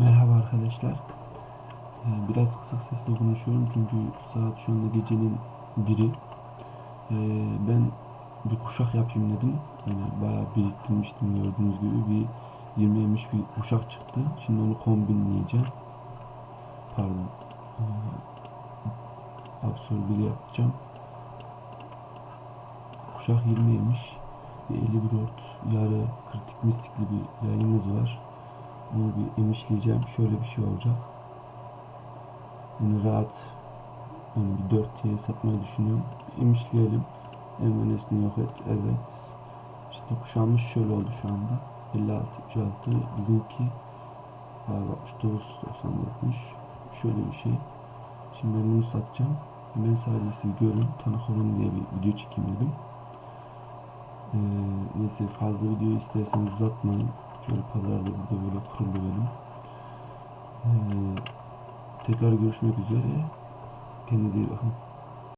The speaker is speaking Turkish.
Merhaba arkadaşlar. Ee, Biraz kısık sesle konuşuyorum çünkü saat şu anda gecenin biri. Ee, Ben bir kuşak yapayım dedim. Yani bayağı biriktirmiştim gördüğünüz gibi bir 20 yemiş bir kuşak çıktı. Şimdi onu kombinleyeceğim. Pardon. Ee, Absür bir yapacağım. Kuşak 20 yemiş. Bir 51 ort yarı kritik mistikli bir yayımız var. Bunu bir emişleyeceğim. Şöyle bir şey olacak. Yani rahat yani bir 4T'ye satmayı düşünüyorum. Emişleyelim. Envenesini yok et. Evet. İşte kuşağımız şöyle oldu şu anda. 56 76 bizimki galiba 69 99 şöyle bir şey. Şimdi ben bunu satacağım. Ben sadece siz görün tanık olun diye bir video çekeyim dedim. Ee, neyse fazla video isterseniz uzatmayın. Pazarda burada böyle kurulu benim. Ee, tekrar görüşmek üzere. Kendinize iyi bakın.